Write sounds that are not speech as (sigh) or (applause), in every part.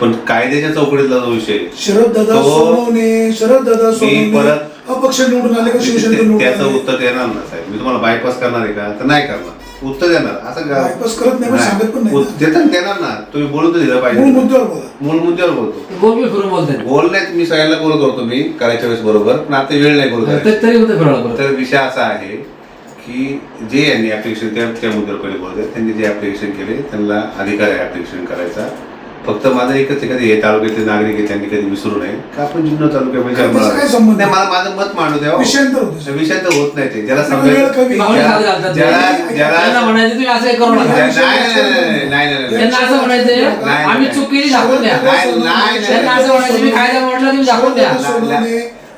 पण कायद्याच्या चौकटीतला जो विषय आहे, शरद दादा तो- सोनवणे शरद दादा सोनवणे. परत- अपक्ष निवडून आले का शिवसेनेतून ते- निवडून त्याचं आले? उत्तर देणार ना साहेब. मी तुम्हाला बायपास करणार आहे का? तर नाही करणार. उत्तर देणार. असं का? Bypass करत नाही, पण सांगत पण नाही. उत- देतात देणार ना. तुम्ही बोलून तर दिलं मूळ पाहिजे मुद्द्यावर बोला. मूळ मुद्द्यावर बोलतो. गोल बी फिरून बोलताय. बोलण्यात मी सगळ्यांना बोलत करतो मी करायच्या वेळेस बरोबर. पण आता वेळ नाही बोलत आहे. तरी होतं विषय असा आहे की जे यांनी ऍप्लिकेशन त्या त्या मुद्द्यावर पहिले बोलत त्यांनी जे ऍप्लिकेशन केले त्यांना अधिकार आहे ऍप्लिकेशन करायचा. फक्त माझं एकच आहे कधी हे तालुक्यातले नागरिक आहे त्यांनी कधी विसरू नये का आपण जुन्नर तालुक्यामध्ये काय संबंध? नाही मला माझं मत मांडू द्या हो. विषयांतर होतं नाही ते ज्याला समजायचं कमी. त्यांना ज्याला म्हणायचं तुम्ही असं हे करू नका नाही, नाही, नाही, नाही, नाही, नाही. त्यांना असं म्हणायचं नाही, आम्ही नाही. चूक केली दाखवून द्या नाही, नाही, त्यांना असं म्हणायचं मी कायदा म्हटलं तुम्ही दाखवून द्या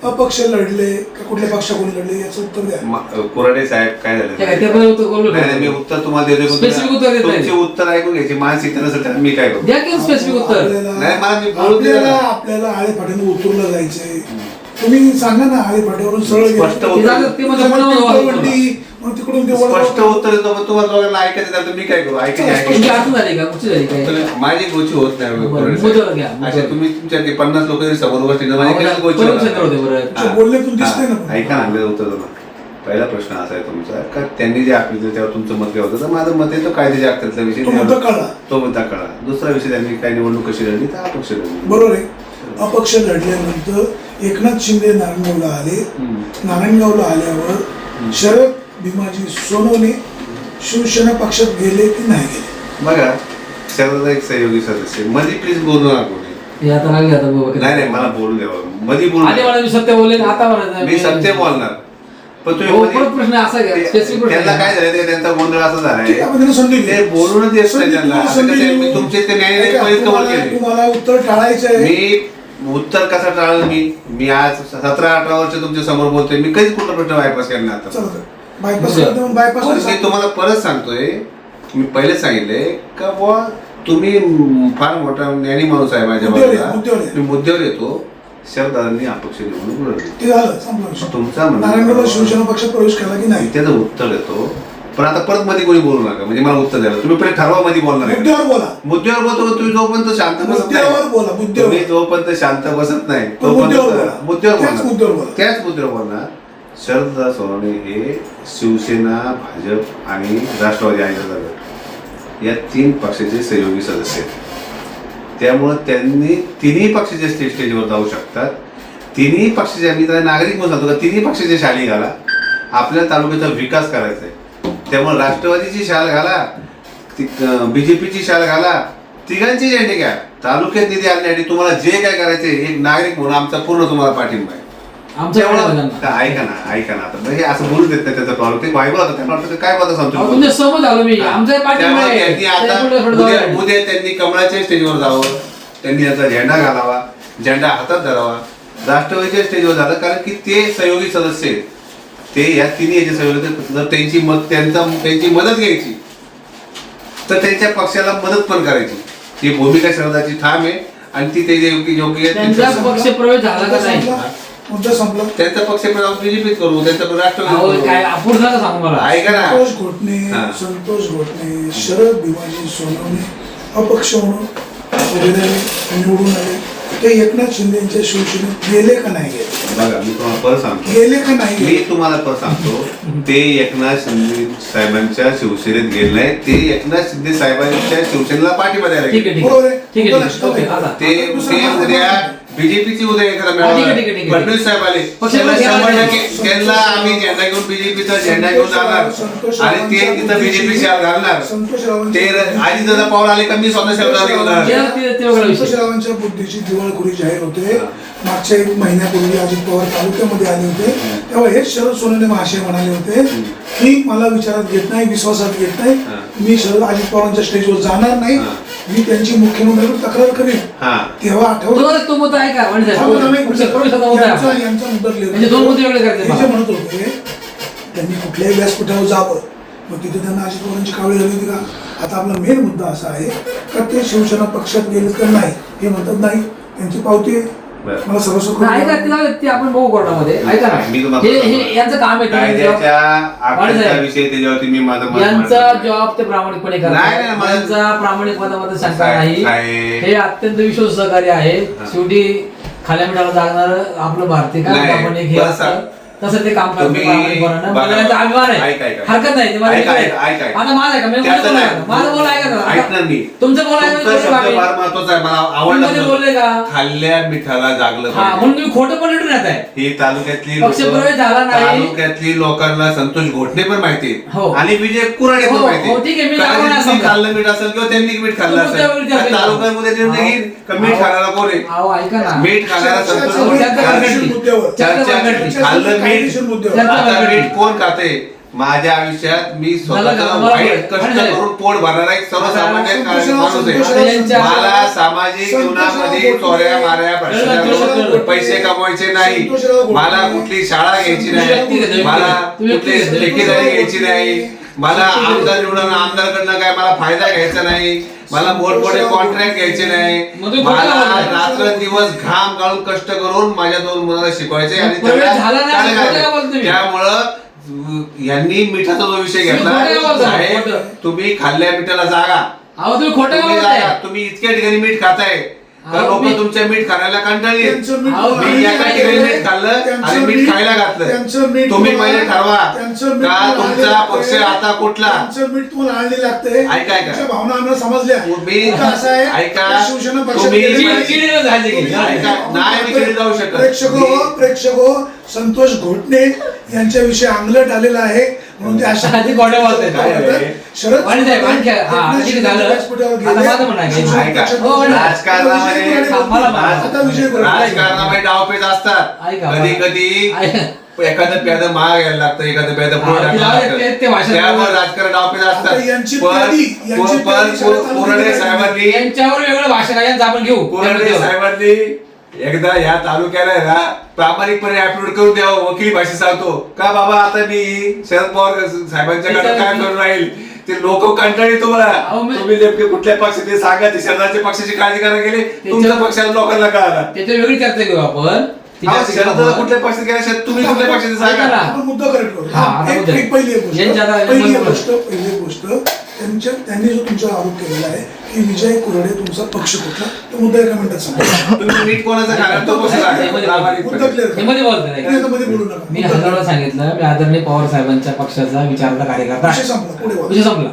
अपक्ष लढले का कुठल्या पक्षाकडून लढले याचं उत्तर द्या म- कोराडे साहेब काय झालं ते पण उत्तर गोल बी नाही, नाही, मी. उत्तर तुम्हाला देतो पण Specific उत्तर देत नाही. तुमचे उत्तर ऐकून घ्यायची मानसिकता नसेल तर मी काय करू द्या की स्पेसिफिक उत्तर आपल्याला नाही, मला मी बोलू दे आपल्याला ना. आपल्याला आळे फाट्यानं उतरलं जायचंय तुम्ही सांगा ना आळे फाट्यावरून सरळ स्पष्ट गेलं. ते ते म्हणजे मग तिकडून ते. स्पष्ट उत्तर देतो पण तुम्हाला दोघांना ऐकायचं नाही तर मी काय करू ऐकायचे तुमची ऐकायचे झाली का कुठची झाली काय तुम्ही- माझी गोची होत नाही बरं, कोराडे साहेब. मुद्द्यावर घ्या, असे मुद्द्यावर. तुम्ही तुमच्या ते पन्नास लोक जरी समोर बसले माझी गोची परम होणार क्षेत्र होते. तुमच्या बोलण्यातून दिसतंय ना हा. ऐका ना आपल्याला उत्तर देतो ना पहिला प्रश्न असा आहे तुमचा का त्यांनी जे आपली त्यावर तुमचं मत काय होतं तर माझं मत आहे तो कायद्याच्या अखत्याचा विषय तो मुद्दा कळला. तो मुद्दा कळला दुसरा विषय त्यांनी काय निवडणूक कशी लढली तर अपक्ष लढली बरोबर आहे अपक्ष लढल्यानंतर एकनाथ शिंदे नारायणगावला आले हम्म. नारायणगावला आल्यावर शरद भीमाजी सोनवणे शिवसेना पक्षात गेले की नाही गेले? बघा शरदाचा एक सहयोगी सदस्यमध्ये प्लीज बोलू नका कोणी. हे आता लागले आता बाबा नाही नाही मला बोलू द्यावं मध्ये बोलू आधी मी सत्य बोलले आता म्हणायचं मी सत्य बोलणार. पण तुम्ही हो, मध्ये- प्रश्न असा घ्या, ते- प्रश्न त्यांना. काय झालं? ते त्यांचा गोंधळ असा ठीक आहे, झालाय आपण त्यांना संधी ते. बोलूनच येत नाही संधी त्यांना. देऊ, आता संधी कसं आहे, मी देऊ. तुमचे ते न्यायालय ऐका, तुम्हाला केले तुम्हाला उत्तर टाळायचं आहे. मी उत्तर कसं टाळलं मी? मी आज सतरा अठरा वर्ष तुमच्यासमोर बोलतोय. मी कधीच कुठला प्रश्न बायपास केला नाही आता? चला तर. बायपास बरं. करतो, मग बायपास पण कसा? मी तुम्हाला परत सांगतोय मी पहिलेच सांगितले का बुवा तुम्ही फार मोठा ज्ञानी माणूस आहे माझ्या बाजूला. मी मुद्द्यावर येतो शरदादांनी अपक्ष निवडणूक लढली ते झालं संपला विषय. तुमचा म्हणणं- नारायणगावला शिवसेना पक्षात प्रवेश केला की नाही त्याचं उत्तर देतो पण आता परत मध्ये कोणी बोलू नका म्हणजे मला उत्तर द्यायला तुम्ही पहिले ठरवा मध्ये बोलणार आहे? मुद्द्यावर बोला मुद्द्यावर बोलतो तुम्ही जोपर्यंत शांत बसत मुद्द्यावर नाही बोला मुद्द्यावर तुम्ही जोपर्यंत शांत बसत नाही तो मुद्द्यावर बोला. तोपर्यंत मुद्द्यावर त्याच बोलणार. मुद्द्यावर बोला. त्याच मुद्द्यावर बोलणार शरददा सोनवणे हे शिवसेना भाजप आणि राष्ट्रवादी आणि जनता दल या तीन पक्षाचे सहयोगी सदस्य आहेत. त्यामुळं त्यांनी तिन्ही पक्षाचे स्टेज स्टेजवर जाऊ शकतात. तिन्ही पक्षाचे मी त्याला नागरिक म्हणून सांगतो का तिन्ही पक्षाचे शाली घाला. आपल्या तालुक्याचा विकास करायचा आहे. त्यामुळे राष्ट्रवादीची शाल घाला बीजेपीची शाल घाला तिघांची झेंडे घ्या. तालुक्यात निधी आणण्यासाठी तुम्हाला जे काय करायचे एक नागरिक म्हणून आमचा पूर्ण तुम्हाला पाठिंबा आहे. ऐका ना ऐका ना. आता असं बोलू देत नाही त्याचा प्रॉब्लेम ते वायबल होता त्यांना वाटतं काय तुमच्या समज आलो मी. त्यांनी आता उद्या त्यांनी कमळाच्या स्टेजवर जावं. त्यांनी याचा झेंडा घालावा. झेंडा हातात धरावा. राष्ट्रवादीच्या स्टेजवर झालं कारण की ते सहयोगी सदस्य आहेत. ते या तिन्ही याचे सहयोगी. जर त्यांची मत त्यांचा त्यांची मदत घ्यायची तर त्यांच्या पक्षाला मदत पण करायची. ही भूमिका शरदाची ठाम आहे. आणि ती ते योग्य योग्य पक्ष प्रवेश झाला का नाही. मुद्दा संपला. त्यांचा पक्ष बीजेपीत करू त्यांचा अहो, राष्ट्रवादी काय अपूर्ण नका सांगू मला. ऐका ना. संतोष घोटणे. संतोष घोटणे शरद भीमाजी सोनवणे अपक्ष म्हणून उभे राहिले निवडून आले. ते एकनाथ शिंदेच्या शिवसेनेत गेले का नाही गेले? बघा मी तुम्हाला परत सांगतो. गेले का नाही मी गेले तुम्हाला पण सांगतो ते एकनाथ शिंदे साहेबांच्या शिवसेनेत गेले नाही. ते एकनाथ शिंदे साहेबांच्या शिवसेनेला पाठिंबा द्यायला ठीक गेले. आहे. ठीक बरोबर आहे. आहे. ठीक आहे मुद्दा ठीक आहे. ओके लक्षात आता ते ते उद्या बीजेपीची उद्या एखादा हा, ठीक मेळावा आहे, ठीक आहे, ठीक आहे. फडणवीस साहेब आले पक्ष त्यांना प्रवेश शंभर केला टक्के. त्यांना आम्ही झेंडा घेऊन बीजेपीचा झेंडा घेऊन जाणार संतोष आणि ते रावांच्या तिथं बीजेपी बुद्धीची- शाल घालणार ते आधी दादा पाऊल आले का मी स्वतः शब्दाला घेऊन जाणार ते- ते- ते वेगळा विषय. संतोष रावांच्या बुद्धीची दिवाळखोरी जाहीर होते हा. मागच्या एक महिन्यापूर्वी अजित पवार तालुक्यामध्ये आले होते तेव्हा हेच शरद सोनवणे महाशय म्हणाले होते की मला विचारात घेत नाही विश्वासात घेत नाही हा. मी शरद अजित पवारांच्या स्टेजवर जाणार नाही हा. मी त्यांची मुख्यमंत्र्यावर तक्रार करेन. हा. तेव्हा आठवलं. तो तो मुद्दा आहे का? म्हणजे यांचा. यांचा मुद्दा म्हणजे दोन मुद्दे वेगळे करते हे जे मला. म्हणत होते त्यांनी कुठल्याही व्यासपीठावर जावं. मग तिथे त्यांना अजित पवारांची कावळी झाली होती का? आता आपला मेन मुद्दा असा आहे का ते शिवसेना पक्षात गेले का नाही हे म्हणतात नाही. त्यांची पावती आहे. मला सर्वस्व नाही, ऐका ते जाऊ दे, ते आपण बघू कोर्टामध्ये ऐका ना तुम्हाला हे हे यांचं काम आहे कायद्याच्या. विषयी त्याच्यावरती मी माझं मत यांचा मांडतो. जॉब ते प्रामाणिकपणे नाही, नाही, करतात मला- यांचा प्रामाणिकपणामध्ये शंका साहेब- नाही साहेब. हे अत्यंत विश्वास सहकार्य आहे हा. शेवटी खाल्या मिठाला जागणार आपलं भारतीय काय नाही, प्रामाणिक हे असतं. तसं ते काम तुम्ही. बघा. यांचा अभिमान आहे ऐका, ऐका. हरकत नाही ते मला ऐका, ऐकू ऐका, दे. ऐका, ऐका. आता माझं ऐका मी त्याचं बोलतो नाही. ना. माझं बोल ऐका. ऐकणार मी तुमचं बोल ऐका तुमचा मी शब्द बोलतो फार महत्त्वाचा आहे मला तुम्ही मध्ये बोलले का? खाल्ल्या मिठाला जागलं हा पाहिजे. म्हणून तुम्ही खोटं पण लिटून येत आहे ही तालुक्यातली पक्षप्रवेश झाला नाही. तालुक्यातली लोकांना संतोष घोटणे पण माहिती हो. आणि विजय कुराडे पण हो, माहिती हो, ठीक आहे, मी कदाचित समजा. खाल्लं मीठ असेल किंवा त्यांनी मीठ खाल्लं तो असेल त्या. तालुक्यामध्ये निर्णय का मीठ अहो. खाणारा कोण आहे अहो ऐका ना मीठ खाणारा संतोष चर्चा- घोटणे. चर्चा- खाल्लं चर्चा- मीठ. मुद्द्यावर. चर्चा चर्चा- खाल्लं मीठ कोण खाते माझ्या आयुष्यात मी? स्वतः बरोबर. वाईट कष्ट आणि झालं. करून पोट भरणारा एक सर्वसामान्य आता माणूस संतोषराव- आहे आता यांच्या- मला सामाजिक जीवनामध्ये चोऱ्या माऱ्या पैसे कमवायचे नाही मला कुठली शाळा घ्यायची नाही मला कुठली घ्यायची नाही मला आमदार निवडून आमदारकडनं काय मला फायदा घ्यायचा नाही मला मोठमोठे कॉन्ट्रॅक्ट घ्यायचे नाही मला. रात्र दिवस घाम गाळून कष्ट करून माझ्या दोन मुलांना शिकवायचे आणि? त्यामुळं यांनी मिठाचा जो विषय घेतला? साहेब. तुम्ही खाल्ल्या मिठाला जागा. तुम्ही इतक्या ठिकाणी मीठ खाताय लोक मी- तुमच्या मीठ खाण्याला कंटाळली मीठ मी ठिकाणी खाल्लं आणि मीठ खायला घातलं तुम्ही पहिले ठरवा का तुमचा आणलं पक्ष. आता कुठला मीठ तुम्हाला आणले लागते ऐका, ऐका. भावना आम्हाला समजल्या आहे ऐका. तुम्ही-. नाही, मी जाऊ शकत. प्रेक्षको मी- प्रेक्षको संतोष घोटणे यांच्याविषयी अंगलट आलेला आहे म्हणून ते अशा आधी खोटं बोलताय. काय आहे? शरद वाणी साहेब, आणखी- हा, एकनाथ ठीक शिंदे झालं. व्यासपीठावर आता गेले. माझं म्हणणं आहे. शिवसेना ऐका. पक्षात हो. राजकारणामध्ये विजय आता विजय डावपेच असतात ऐका. कधी कधी ऐका. एखादं प्याद महाग यायला लागतं एखादं प्याद हा, टाकायला ते- ते- ते भाषण लागतं त्यामुळे करू. राजकारण डावपेच आता यांची असतात पण प्यादी, यांची पण- प्यादी कोरडे. साहेबांनी यांच्यावर वेगळं भाषण आहे यांचं आपण घेऊ कोरडे त्यामध्ये साहेबांनी एकदा या तालुक्याला आहे ना प्रामाणिकपणे ऍप्लोड करून द्यावं वकिली भाषेत सांगतो. का बाबा आता मी शरद पवार साहेबांच्याकडे काय करून राहील? ते लोक कंटाळी तुम्हाला. तुम्ही नेमके कुठल्या पक्षाचे सांगा ते शरदाच्या पक्षाची काळजी करायला गेले तुमच्या पक्षाच्या लोकांना कळाला. त्याच्यावर वेगळी चर्चा घेऊ आपण. कुठल्या पक्षात गेला तुम्ही कुठल्या पक्षाचे सांगा. मुद्दा करेक्ट पहिली गोष्ट पहिली गोष्ट त्यांच्या त्यांनी जो तुमच्यावर आरोप केलेला आहे की विजय कुराडे तुमचा पक्ष कुठला तो मुद्दा एका मिनिटात सांगा तुम्ही नीट कोणाचा खाणार तो पक्ष सांगा मध्ये- मुद्दा प्रामाणिकपणे. क्लिअर हे मध्ये बोलतो नाही. नाही आता मध्ये बोलू नका मी मुद्दा हजार. सांगितलं मी आदरणीय पवार साहेबांच्या पक्षाचा विचारता कार्यकर्ता विषय आहे. संपला पुढे बोला. विषय संपला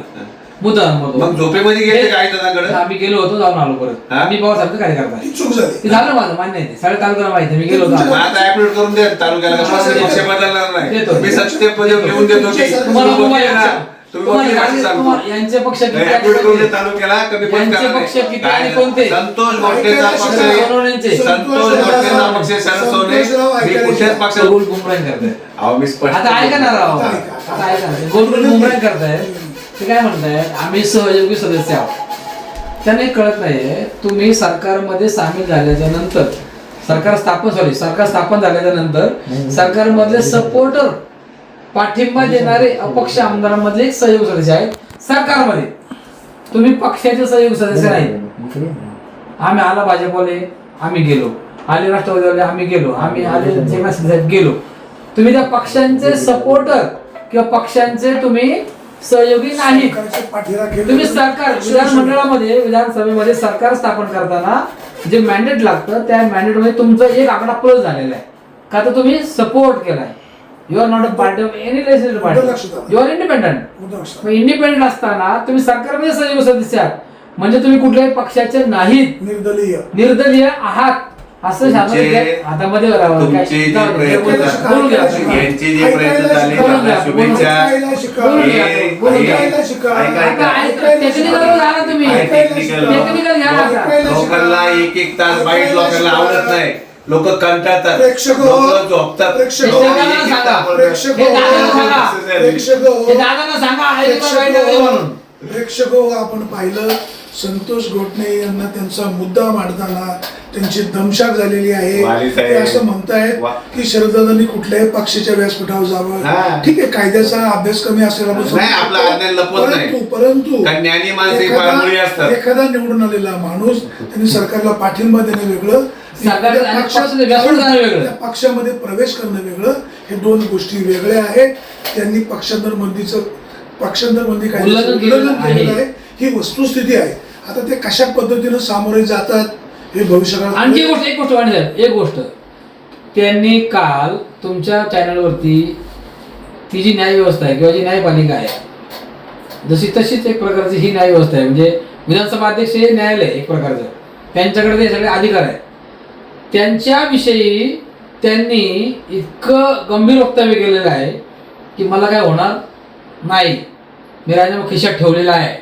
मुद्दा नंबर मग दोन. झोपेमध्ये गेले काय आम्ही गेलो होतो जाऊन आलो परत हा? मी पवार साहेबचा कार्यकर्ता आहे. ही चूक झाली ते झालं माझं मान्य आहे ते सगळ्या तालुक्याला माहिती आहे. मी गेलो होतो मग आता ऍप्लोड करून द्या तालुक्याला कसं पक्ष बदलणार नाही देतो. मी सत्य पदे लिहून देतो की तुम्हाला तुम्ही तुम्हाला वकील ना. यांचे- तुम्ही तुम्हाला वकील भाषेत यांचे- सांगतो? तुम्हाला- यांचे पक्ष किती आहेत? ऍप्लोड करून द्या तालुक्याला कमी पण यांचे करणार पक्ष नाही. किती काय? आणि कोणते? संतोष गोटेचा पक्ष ऐकायला आहे. सोनवणेंचे. संतोष गोटेचा पक्ष आहे, शरद सोने. मी कुठल्याच पक्षात गोल गुमरान करताय. अहो मी स्पष्ट आता ऐका ना राव. ऐका. आता ऐका ना गोल गोल गुमरान करताय ते काय म्हणतायत आम्ही सहयोगी सदस्य आहोत. त्यांना कळत नाहीये तुम्ही सरकारमध्ये सामील झाल्याच्यानंतर सरकार स्थापन सॉरी सरकार स्थापन झाल्याच्यानंतर सरकारमधले सपोर्टर पाठिंबा देणारे अपक्ष आमदारांमधले सहयोग सदस्य आहेत सरकारमध्ये. तुम्ही पक्षाचे सहयोग सदस्य नाहीत आम्ही आला भाजपवाले आम्ही गेलो. आले राष्ट्रवादीवाले आम्ही गेलो. आम्ही आले एकनाथ साहेब गेलो. तुम्ही त्या पक्षांचे सपोर्टर किंवा पक्षांचे तुम्ही सहयोगी नाही. तुम्ही सरकार विधानमंडळामध्ये विधानसभेमध्ये सरकार स्थापन करताना जे मॅन्डेट लागतं त्या मॅन्डेटमध्ये मध्ये तुमचा एक आकडा प्लस झालेला आहे. का तर तुम्ही सपोर्ट केलाय. You are not a party of any legislative लक्षात party. You are independent independent असताना तुम्ही सरकारमध्ये सहयोग सदस्य आहात म्हणजे तुम्ही कुठल्याही पक्षाचे नाहीत निर्दलीय निर्दलीय आहात असं शासन. टेक्निकल घ्या. लोकांना एक एक तास बाईट लोकांना आवडत नाही. लोक कंटाळतात प्रेक्षक हो. लोक झोपतात प्रेक्षक हे हो. दादांना सांगा. प्रेक्षक हे दादांना सांगा. प्रेक्षक हो. हे दादांना सांगा म्हणून हो. हो, आपण पाहिलं संतोष घोटणे यांना त्यांचा मुद्दा मांडताना त्यांची दमशाक झालेली आहे वाली साहेब. ते असं म्हणतायत वा- की शरददादांनी कुठल्याही पक्षाच्या व्यासपीठावर जावं हा. ठीक आहे कायद्याचा अभ्यास कमी असेल आपण नाही, आपला अज्ञान लपवत नाही. परंतु परंतु कारण ज्ञानी माणसं ही एखादा- असतात. एखादा निवडून आलेला माणूस त्यांनी सरकारला पाठिंबा देणं वेगळं सरकार आणि पक्षाचं व्यासपीठ जाणं वेगळं. त्या पक्षामध्ये प्रवेश करणं वेगळं. हे दोन गोष्टी वेगळ्या आहेत. त्यांनी पक्षांतर बंदीचं पक्षांतर बंदी उल्लंघन कायद्याचं केलेलं उल्लंघन केलेलं आहे. आहे. ही वस्तुस्थिती आहे. आता ते कशा पद्धतीनं सामोरे जातात हे भविष्यकाळात आणखी एक गोष्ट एक गोष्ट वाणी साहेब एक गोष्ट. त्यांनी काल तुमच्या चॅनलवरती ती जी न्याय व्यवस्था आहे किंवा जी न्यायपालिका आहे जशी तशीच एक प्रकारची ही न्याय व्यवस्था आहे. म्हणजे विधानसभा अध्यक्ष हे न्यायालय आहे एक प्रकारचं. त्यांच्याकडे ते सगळे अधिकार आहेत. त्यांच्याविषयी त्यांनी इतकं गंभीर वक्तव्य केलेलं आहे की मला काय होणार नाही मी राजीनामा खिशात ठेवलेला आहे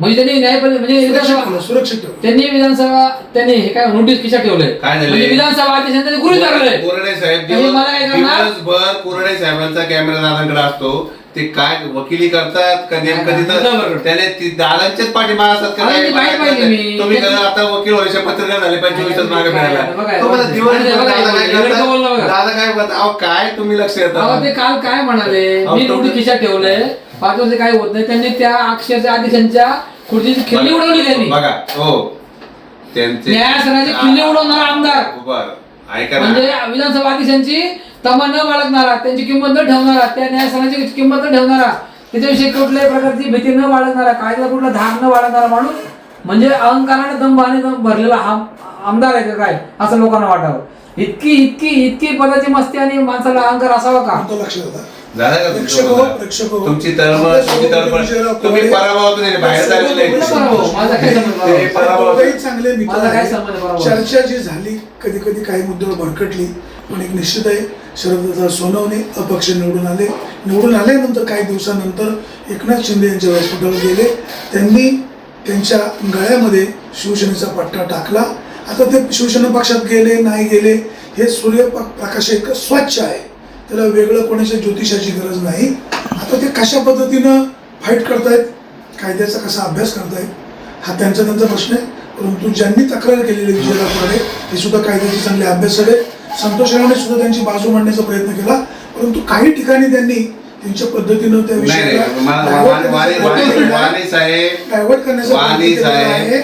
म्हणजे त्यांनी न्यायपालिका म्हणजे सुरक्षित विधानसभा ठेवलं, सुरक्षित ठेवलं. त्यांनी विधानसभा त्यांनी हे काय नोटीस खिशात ठेवलंय काय झालंय? म्हणजे विधानसभा अध्यक्षांनी त्यांनी गृहीत धरलंय कोरडे साहेब हे मला काय दिवस- करणार? दिवसभर कोरडे साहेबांचा कॅमेरा दादांकडे असतो ते काय वकिली करतात का नेमकं तिथं. त्याने ती दादांचेच पाठीमाग असतात का अरे, काय? ती बाहेर पाहिजे मी. तुम्ही करा आता वकील वर्ष पत्रकार झाले पंचवीस नाही, मागे काय- मिळाला बघा, तुम्हाला बघा, दिवसभर बघा, दादा काय करतात? बघा. दादा काय म्हणतात अहो काय तुम्ही लक्ष अहो, ते काल काय म्हणाले अहो, मी नोटीस खिशात ठेवलंय पाच वर्ष काय होत नाही त्यांनी त्या अक्षरशः अध्यक्षांच्या खुर्चीची खिल्ली उडवली त्यांनी बघा हो त्यांचे न्यायासनाची खिल्ली उडवणारा आमदार बर ऐका ना म्हणजे विधानसभा अध्यक्षांची तमा न बाळगणारा त्यांची किंमत न ठेवणारा त्या न्यायसनाची किंमत न ठेवणारा त्याच्याविषयी कुठल्याही प्रकारची भीती न बाळगणारा कायदा कुठला धाक न बाळगणारा माणूस म्हणजे अहंकाराने दंभ आणि भरलेला हा आमदार आहे का काय असं लोकांना वाटावं इतकी इतकी इतकी पदाची मस्ती आणि माणसाला अहंकार असावा का झालं तुमचं तळमळ तळमळ तुम्ही पराभवातून आहे, बाहेर झालेले पराभव, माझा काय संबंध ते पराभव? पराभव. दोघंही चांगले मित्र माझा काय आहेत. संबंध पराभव? चर्चा जी झाली कधी कधी काही मुद्द्यावर भरकटली पण एक निश्चित आहे. शरददादा सोनवणे अपक्ष निवडून आले. निवडून आल्यानंतर काही दिवसानंतर एकनाथ शिंदे यांच्या व्यासपीठावर गेले. त्यांनी त्यांच्या गळ्यामध्ये शिवसेनेचा पट्टा टाकला. आता ते शिवसेना पक्षात गेले नाही गेले हे सूर्य प्रकाश एक स्वच्छ आहे. त्याला वेगळं कोणाच्या ज्योतिषाची गरज नाही. आता ते कशा पद्धतीनं फाईट करतायत कायद्याचा कसा अभ्यास करतायत हा त्यांचा त्यांचा प्रश्न आहे. परंतु ज्यांनी तक्रार केलेली विजयराव पाडे हे सुद्धा कायद्याचे चांगले अभ्यास आहेत. संतोष सुद्धा त्यांची बाजू मांडण्याचा प्रयत्न केला परंतु काही ठिकाणी त्यांनी त्यांच्या पद्धतीनं त्या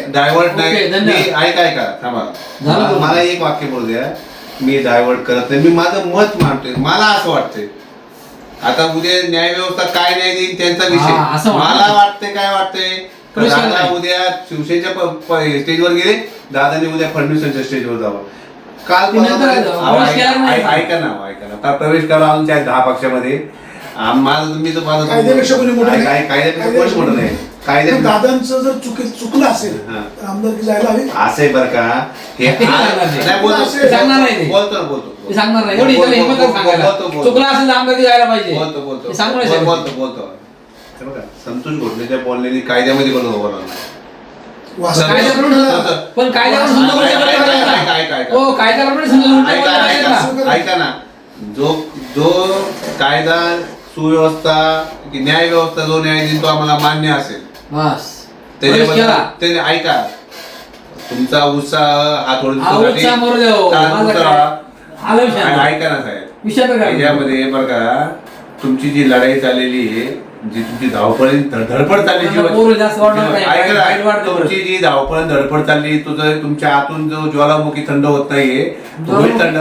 डायव्हर्ट नाही थांबा. मला- एक वाक्य बोलू द्या. मी डायव्हर्ट करत नाही. मी माझं मत मांडतोय. मला असं वाटतंय. आता उद्या न्याय व्यवस्था काय न्याय देईल त्यांचा विषय. मला वाटतंय काय वाटतंय? दादा. उद्या शिवसेनेच्या स्टेजवर गेले. दादाने उद्या फडणवीसांच्या स्टेजवर जावं. काल ऐका नाही. ऐका- ऐका ना ऐका ना. आता प्रवेश करा आमच्या दहा पक्षामध्ये. आम- माझं मी तर माझं कायद्यापेक्षा कोणी मोठं नाही. काय- कायद्यापेक्षा कोणी मोठं नाही. पण कायद्या दादांचं जर चुकी चुकलं असेल हा. तर आमदारकी जायला हवी? असे बर का? हे (laughs) सांगणार नाही. नाही, बोलतो ते सांगणार नाही. ते. बोलतो ना, बोलतो सांगणार नाही. एवढी त्याला हिंमत आहे सांगायला. बोलतो, बोलतो. चुकला असेल तर आमदार जायला पाहिजे. बोलतो बोलतो. ते सांगणार बोल- नाही बोलतो बोलतो. हे बघा, संतोष घोटलेच्या बोलण्याने कायद्यामध्ये. वास्तव- कायद्याप्रमाणे पण ऐका- पाहिजेत ऐका- ऐका- ना. हो कायद्याप्रमाणे ऐका ऐका ऐका जो जो कायदा सुव्यवस्था की न्याय व्यवस्था जो न्याय देईल तो आम्हाला मान्य असेल. बस. त्याच्याबद्दल केला त्याने ऐका. तुमचा उत्साह हा थोडा हा दिवसासाठी उत्साह मरू द्या हो. तात्पुरता माझा काय? राहा. आलं विषय ऐका ना साहेब. विषय तर काय याच्यामध्ये बरं का तुमची जी लढाई चाललेली आहे जी तुमची धावपळ धड- धडपड चालली त्यांना पोरं जास्त वाढणार नाही. ऐका ना, वाईट वाढतं तुमची जी धावपळ धडपड चालली तुझं तुमच्या आतून जो ज्वालामुखी थंड होत नाहीये तो होईल थंड.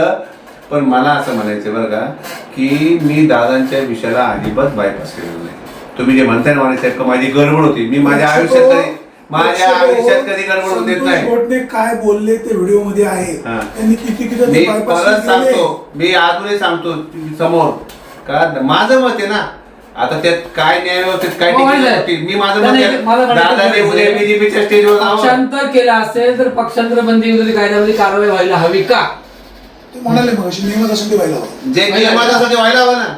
पण मला असं म्हणायचं बरं का की मी दादांच्या विषयाला अजिबात बायपास केलेलं नाही. तुम्ही जे म्हणताय ना साहेब का माझी गडबड होती. मी माझ्या आयुष्यात कधी माझ्या आयुष्यात कधी गडबड संतोष नाही. काय बोलले ते व्हिडिओमध्ये आहे. हा. त्यांनी किती किती मी bypass परत केले. सांगतो. मी अजूनही सांगतो समोर. का? माझं मत आहे ना आता त्यात काय न्याय व्यवस्थेत काय हो, माहिती आहे. मी माझं मत नाही, आहे. मला म्हणायचं दादाने उद्या आहे, बीजेपीच्या स्टेजवर जावं. पक्षांतर केलं असेल तर पक्षांतर बंदी विरोधी कायद्यामध्ये कारवाई व्हायला हवी का? ते म्हणाले मग नियमात असेल ते व्हायला हवं. जे नियमासाठी व्हायला हवं ना.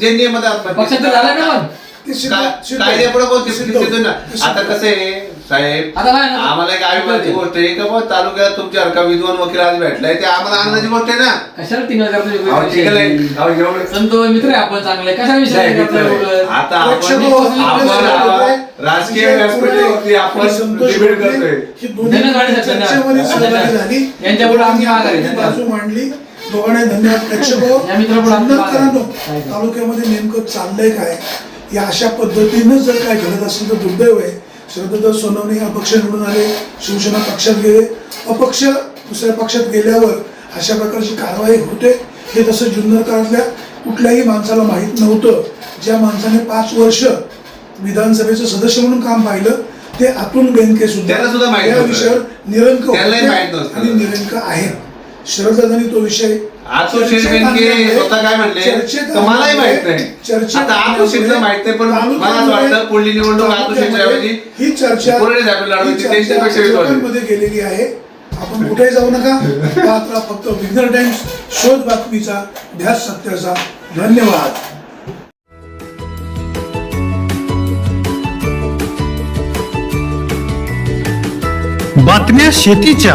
जे नियमात पक्षांतर झालं ना पण ते सिद्ध- सिद्ध- कायद्यापुढे कोणते सिद्ध- सिद्ध ना सिद्ध- आता कसं आहे साहेब आता ना. आम्हाला एक अभिमानाची गोष्ट आहे. का बुवा तालुक्यात तुमच्यासारखा विद्वान वकील आज भेटलाय. ते आम्हाला आनंदाची गोष्ट आहे ना? कशाला टिंगल अहो, ठीक आहे. करतो अहो, एवढं- संतो मित्र आहे आपण चांगले. नाही, विषय मित्र आहे. आता आपण प्रेक्षक आपण आपल्या राजकीय व्यासपीठावरती आपण करतोय. यांच्यापुढे आहे. धन्यवाद. बाजू मांडली. दोघांना धन्यवाद. प्रेक्षक हो. या मित्रापुढे आहे. काय. तालुक्यामध्ये नेमकं चाललंय काय? या अशा पद्धतीनं जर काय घडत असेल तर दुर्दैव आहे. शरदत्त सोनवणे अपक्ष निवडून आले शिवसेना पक्षात गेले अपक्ष दुसऱ्या पक्षात गेल्यावर अशा प्रकारची कारवाई होते हे तसं जुन्नर काळातल्या कुठल्याही माणसाला माहीत नव्हतं ज्या माणसाने पाच वर्ष विधानसभेचं सदस्य म्हणून काम पाहिलं ते अतुल बेनके सुद्धा या. विषयावर निरंक. आणि निरंक आहेत शरददादांनी तो विषय आतू स्वतः काय म्हणले? मलाही माहीत नाही. आता आतू माहीत नाही पण मला असं वाटतं पुढली निवडणूक आतू ही चर्चा पुरळे साहेब ही त्यांच्यापेक्षा गेलेली आहे. आपण कुठेही जाऊ नका. राहा फक्त विघ्नर टाइम्स शोध बातमीचा ध्यास सत्याचा धन्यवाद. बातम्या शेतीच्या.